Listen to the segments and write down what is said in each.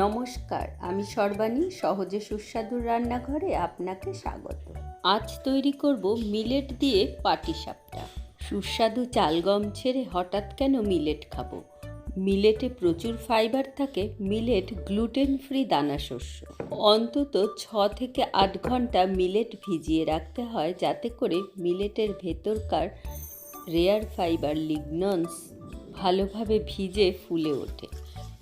নমস্কার, আমি সর্বাণী, সহজে সুস্বাদুর রান্নাঘরে আপনাকে স্বাগত। আজ তৈরি করব মিলেট দিয়ে পাটিসাপটা সুস্বাদু চালগম ছেড়ে হঠাৎ কেন মিলেট খাব? মিলেটে প্রচুর ফাইবার থাকে, মিলেট গ্লুটেন ফ্রি দানা শস্য। অন্তত ছ থেকে আট ঘণ্টা মিলেট ভিজিয়ে রাখতে হয় যাতে করে মিলেটের ভেতরকার রেয়ার ফাইবার লিগনন্স ভালোভাবে ভিজে ফুলে ওঠে।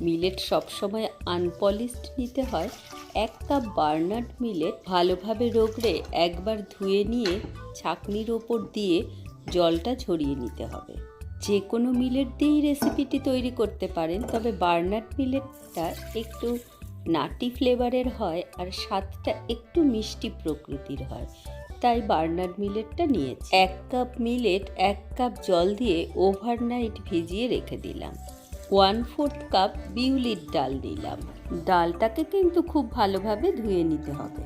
মিলেট সবসময় আনপলিশড নিতে হয়। এক কাপ বার্নার্ড মিলেট ভালোভাবে রোগড়ে একবার ধুয়ে নিয়ে ছাকনির ওপর দিয়ে জলটা ঝরিয়ে নিতে হবে। যে কোনো মিলেট দিয়েই রেসিপিটি তৈরি করতে পারেন, তবে বার্নার্ড মিলেটটা একটু নাটি ফ্লেভারের হয় আর স্বাদটা একটু মিষ্টি প্রকৃতির হয়। তাই বার্নার্ড মিলেটটা নিয়েছি। এক কাপ মিলেট এক কাপ জল দিয়ে ওভারনাইট ভিজিয়ে রেখে দিলাম। ওয়ান ফোর্থ কাপ বিউলির ডাল নিলাম ডালটাকে কিন্তু খুব ভালোভাবে ধুয়ে নিতে হবে।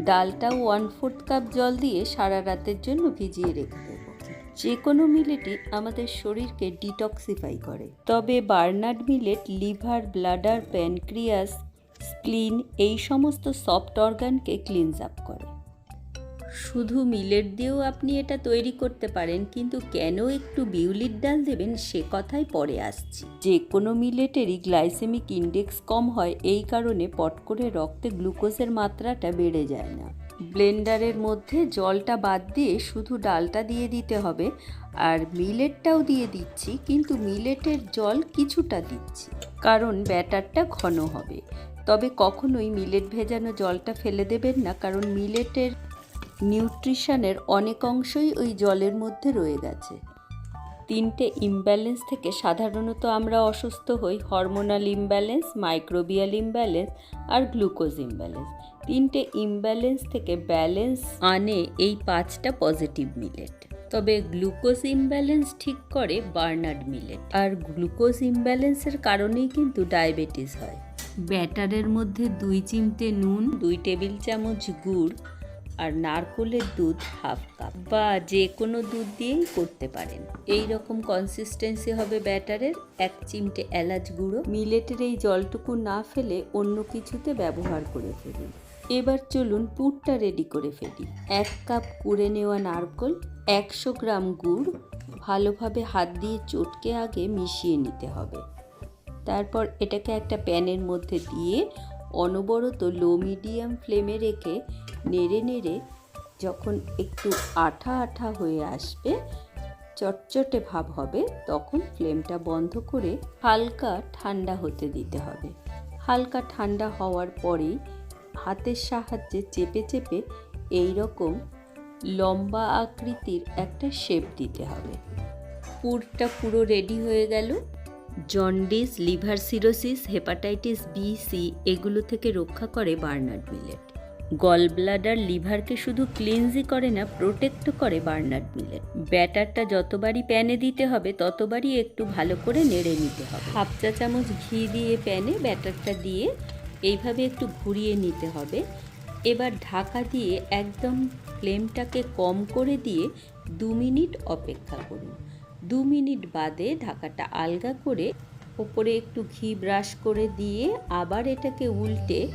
ডালটা ওয়ান ফোর্থ কাপ জল দিয়ে সারা রাতের জন্য ভিজিয়ে রেখে দেবো। যে কোনো মিলেটই আমাদের শরীরকে ডিটক্সিফাই করে। তবে barnyard millet, liver, bladder, pancreas, spleen এই সমস্ত সফট অর্গানকে ক্লিনজ আপ করে। শুধু মিলেট দিয়েও আপনি এটা তৈরি করতে পারেন, কিন্তু কেন একটু বিউলির ডাল দেবেন সে কথাই পরে আসছি। যে কোনো মিলেটেরই গ্লাইসেমিক ইন্ডেক্স কম হয়, এই কারণে পট করে রক্তে গ্লুকোজের মাত্রাটা বেড়ে যায় না। ব্লেন্ডারের মধ্যে জলটা বাদ দিয়ে শুধু ডালটা দিয়ে দিতে হবে, আর মিলেটটাও দিয়ে দিচ্ছি, কিন্তু মিলেটের জল কিছুটা দিচ্ছি, কারণ ব্যাটারটা ঘন হবে। তবে কখনোই মিলেট ভেজানো জলটা ফেলে দেবেন না, কারণ মিলেটের নিউট্রিশনের অনেক অংশই ওই জলের মধ্যে রয়ে গেছে। তিনটে ইমব্যালেন্স থেকে সাধারণত আমরা অসুস্থ হই হরমোনাল ইমব্যালেন্স মাইক্রোবিয়াল ইমব্যালেন্স আর গ্লুকোজ ইমব্যালেন্স তিনটে ইমব্যালেন্স থেকে ব্যালেন্স আনে এই পাঁচটা পজিটিভ মিলেট তবে গ্লুকোজ ইমব্যালেন্স ঠিক করে বার্নার্ড মিলেট আর গ্লুকোজ ইমব্যালেন্সের কারণেই কিন্তু ডায়াবেটিস হয়। ব্যাটারের মধ্যে দুই চিমটে নুন, দুই টেবিল চামচ গুড় আর নারকোলের দুধ হাফ কাপ বা যে কোনো দুধ দিয়েই করতে পারেন। এই রকম কনসিস্টেন্সি হবে ব্যাটারের এক চিমটে এলাচ গুঁড়ো মিলেটের এই জলটুকু না ফেলে অন্য কিছুতে ব্যবহার করে ফেলুন। এবার চলুন পুরটা রেডি করে ফেলি। এক কাপ কুড়ে নেওয়া নারকোল, একশো গ্রাম গুড়, ভালোভাবে হাত দিয়ে চটকে আগে মিশিয়ে নিতে হবে। তারপর এটাকে একটা প্যানের মধ্যে দিয়ে অনবরত লো মিডিয়াম ফ্লেমে রেখে নেড়ে নেড়ে যখন একটু আঠা আঠা হয়ে আসবে, চটচটে ভাব হবে, তখন ফ্লেমটা বন্ধ করে হালকা ঠান্ডা হতে দিতে হবে। হালকা ঠান্ডা হওয়ার পরেই হাতের সাহায্যে চেপে চেপে এই রকম লম্বা আকৃতির একটা শেপ দিতে হবে। পুরটা পুরো রেডি হয়ে গেল। Jaundice, liver cirrhosis, hepatitis, B, C, এগুলো থেকে রক্ষা করে বার্নার্ড মিলেট। গল ব্লাডার লিভারকে শুধু ক্লিনজি করে না প্রোটেক্টও করে বার্নার্ড মিলেট ব্যাটারটা যতবারই প্যানে দিতে হবে, ততবারই একটু ভালো করে নেড়ে নিতে হবে। হাফ চা চামচ ঘি দিয়ে প্যানে ব্যাটারটা দিয়ে এইভাবে একটু ঘুরিয়ে নিতে হবে। এবার ঢাকা দিয়ে একদম ফ্লেমটাকে কম করে দিয়ে দু মিনিট অপেক্ষা করুন। দু মিনিট বাদে ঢাকাটা আলগা করে ওপরে একটু ঘি ব্রাশ করে দিয়ে আবার এটাকে উল্টে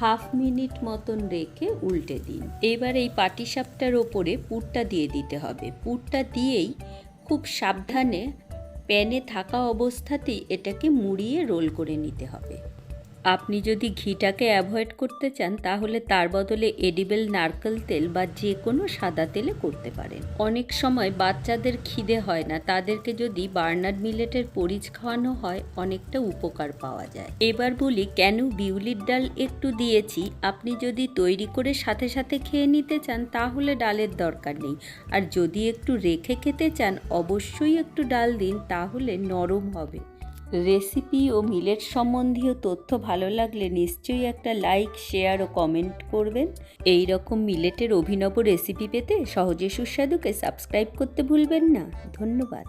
হাফ মিনিট মতন রেখে উল্টে দিন। এবার এই পাটিসাপটার ওপরে পুরটা দিয়ে দিতে হবে। পুরটা দিয়েই খুব সাবধানে প্যানে থাকা অবস্থাতেই এটাকে মুড়িয়ে রোল করে নিতে হবে। আপনি যদি ঘিটাকে অ্যাভয়েড করতে চান, তাহলে তার বদলে এডিবেল নারকেল তেল বা যে কোনো সাদা তেলে করতে পারেন। অনেক সময় বাচ্চাদের খিদে হয় না, তাদেরকে যদি বার্নার মিলেটের পরিচ খাওয়ানো হয়, অনেকটা উপকার পাওয়া যায়। এবার বলি, কেন বিউলির ডাল একটু দিয়েছি? আপনি যদি তৈরি করে সাথে সাথে খেয়ে নিতে চান, তাহলে ডালের দরকার নেই। আর যদি একটু রেখে খেতে চান, অবশ্যই একটু ডাল দিন, তাহলে নরম হবে। রেসিপি ও মিলেট সম্বন্ধীয় তথ্য ভালো লাগলে নিশ্চয়ই একটা লাইক শেয়ার ও কমেন্ট করবেন। এই রকম মিলেটের অভিনব রেসিপি পেতে সহজে সুস্বাদুকে সাবস্ক্রাইব করতে ভুলবেন না। ধন্যবাদ।